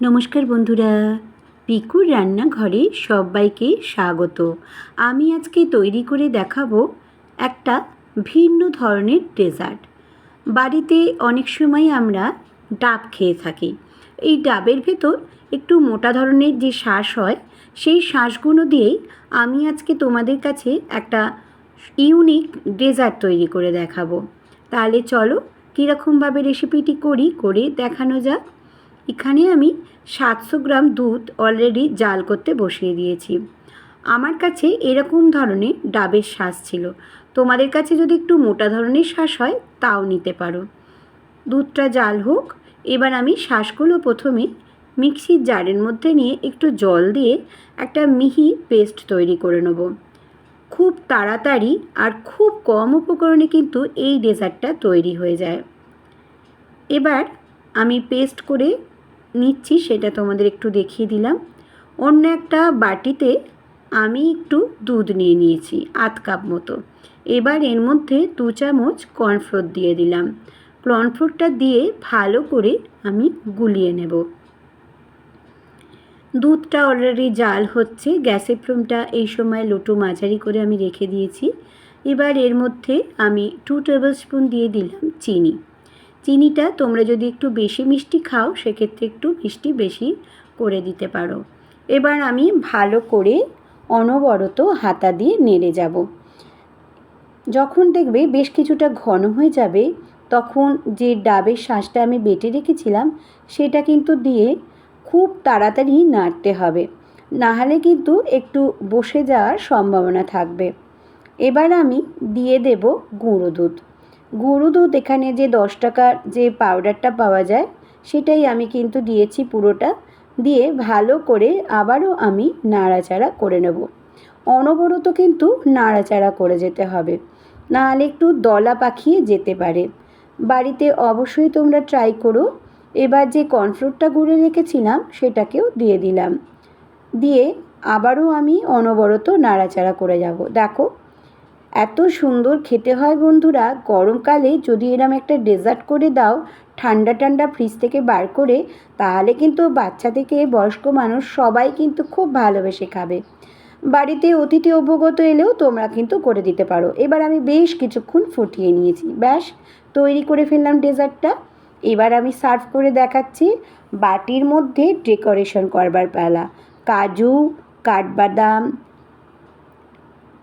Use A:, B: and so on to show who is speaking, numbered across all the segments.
A: নমস্কার বন্ধুরা। পিকুর রান্নাঘরে সবাইকে স্বাগত। আমি আজকে তৈরি করে দেখাবো একটা ভিন্ন ধরনের ডেজার্ট। বাড়িতে অনেক সময় আমরা ডাব খেয়ে থাকি। এই ডাবের ভেতর একটু মোটা ধরনের যে শ্বাস হয়, সেই শ্বাসগুলো দিয়েই আমি আজকে তোমাদের কাছে একটা ইউনিক ডেজার্ট তৈরি করে দেখাবো। তাহলে চলো, কীরকমভাবে রেসিপিটি করি, করে দেখানো যাক। এখানে আমি সাতশো গ্রাম দুধ অলরেডি জাল করতে বসিয়ে দিয়েছি। আমার কাছে এরকম ধরনের ডাবের শ্বাস ছিল। তোমাদের কাছে যদি একটু মোটা ধরনের শ্বাস হয়, তাও নিতে পারো। দুধটা জাল হোক, এবার আমি শ্বাসগুলো প্রথমে মিক্সির জারের মধ্যে নিয়ে একটু জল দিয়ে একটা মিহি পেস্ট তৈরি করে নেব। খুব তাড়াতাড়ি আর খুব কম উপকরণে কিন্তু এই ডেজার্টটা তৈরি হয়ে যায়। এবার আমি পেস্ট করে নিচ্ছি, সেটা তোমাদের একটু দেখিয়ে দিলাম। অন্য একটা বাটিতে আমি একটু দুধ নিয়ে নিয়েছি, আধ কাপ মতো। এবার এর মধ্যে দু চামচ কর্নফ্লোর দিয়ে দিলাম। কর্নফ্লোরটা দিয়ে ভালো করে আমি গুলিয়ে নেব। দুধটা অলরেডি জাল হচ্ছে, গ্যাসের ফ্লেমটা এই সময় লোটো মাঝারি করে আমি রেখে দিয়েছি। এবার এর মধ্যে আমি টু টেবিল স্পুন দিয়ে দিলাম চিনি। চিনিটা তোমরা যদি একটু বেশি মিষ্টি খাও, সেক্ষেত্রে একটু মিষ্টি বেশি করে দিতে পারো। এবার আমি ভালো করে অনবরত হাতা দিয়ে নেড়ে যাব। যখন দেখবে বেশ কিছুটা ঘন হয়ে যাবে, তখন যে ডাবের শ্বাসটা আমি বেটে রেখেছিলাম, সেটা কিন্তু দিয়ে খুব তাড়াতাড়ি নাড়তে হবে। নাহলে কিন্তু একটু বসে যাওয়ার সম্ভাবনা থাকবে। এবার আমি দিয়ে দেব গুঁড়ো দুধ। গুঁড়ো দুধ এখানে যে দশ টাকার যে পাউডারটা পাওয়া যায়, সেটাই আমি কিন্তু দিয়েছি পুরোটা। দিয়ে ভালো করে আবারও আমি নাড়াচাড়া করে নেব। অনবরত কিন্তু নাড়াচাড়া করে যেতে হবে। নাহলে একটু দলা পাখিয়ে যেতে পারে। বাড়িতে অবশ্যই তোমরা ট্রাই করো। এবার যে কর্নফ্লোরটা গুঁড়ে রেখেছিলাম, সেটাকেও দিয়ে দিলাম। দিয়ে আবারও আমি অনবরত নাড়াচাড়া করে যাব। দেখো এত সুন্দর খেতে হয় বন্ধুরা। গরমকালে যদি এরম একটা ডেজার্ট করে দাও, ঠান্ডা ঠান্ডা ফ্রিজ থেকে বার করে, তাহলে কিন্তু বাচ্চা থেকে বয়স্ক মানুষ সবাই কিন্তু খুব ভালোবেসে খাবে। বাড়িতে অতিথি অভ্যগত এলেও তোমরা কিন্তু করে দিতে পারো। এবার আমি বেশ কিছুক্ষণ ফুটিয়ে নিয়েছি। ব্যাস, তৈরি করে ফেললাম ডেজার্টটা এবার আমি সার্ভ করে দেখাচ্ছি বাটির মধ্যে ডেকোরেশন করবার পালা। কাজু, কাঠবাদাম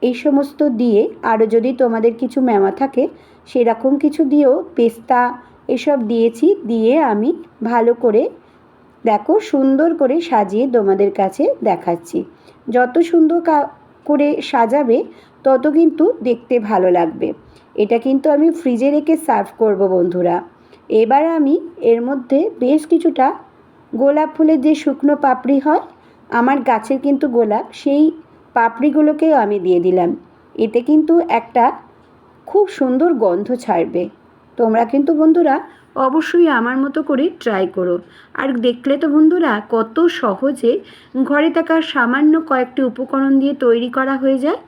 A: এই সমস্ত দিয়ে আরও যদি তোমাদের কিছু মেওয়া থাকে, সেরকম কিছু দিয়েও পেস্তা এসব দিয়েছি, দিয়ে আমি ভালো করে দেখো সুন্দর করে সাজিয়ে তোমাদের কাছে দেখাচ্ছি। যত সুন্দর করে সাজাবে, তত কিন্তু দেখতে ভালো লাগবে। এটা কিন্তু আমি ফ্রিজে রেখে সার্ভ করব বন্ধুরা। এবার আমি এর মধ্যে বেশ কিছুটা গোলাপ ফুলের যে শুকনো পাপড়ি হয়, আমার গাছের কিন্তু গোলাপ, সেই পাপড়িগুলোকেও আমি দিয়ে দিলাম। এতে কিন্তু একটা খুব সুন্দর গন্ধ ছাড়বে। তোমরা কিন্তু বন্ধুরা অবশ্যই আমার মতো করে ট্রাই করো। আর দেখলে তো বন্ধুরা কত সহজে ঘরে থাকা সামান্য কয়েকটি উপকরণ দিয়ে তৈরি করা হয়ে যায়।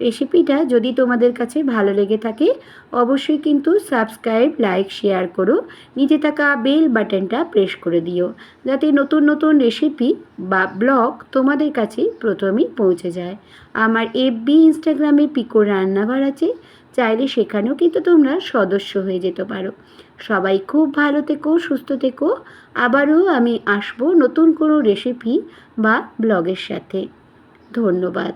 A: রেসিপিটা যদি তোমাদের কাছে ভালো লেগে থাকে, অবশ্যই কিন্তু সাবস্ক্রাইব, লাইক, শেয়ার করো। নিচে থাকা বেল বাটনটা প্রেস করে দিও, যাতে নতুন নতুন রেসিপি বা ব্লগ তোমাদের কাছে প্রথমেই পৌঁছে যায়। আমার এফবি ইনস্টাগ্রামে পিকো রান্নাঘর আছে, চাইলে সেখানেও কিন্তু তোমরা সদস্য হয়ে যেতে পারো। সবাই খুব ভালো থেকো, সুস্থ থেকো। আবারও আমি আসব নতুন কোনো রেসিপি বা ব্লগের সাথে। ধন্যবাদ।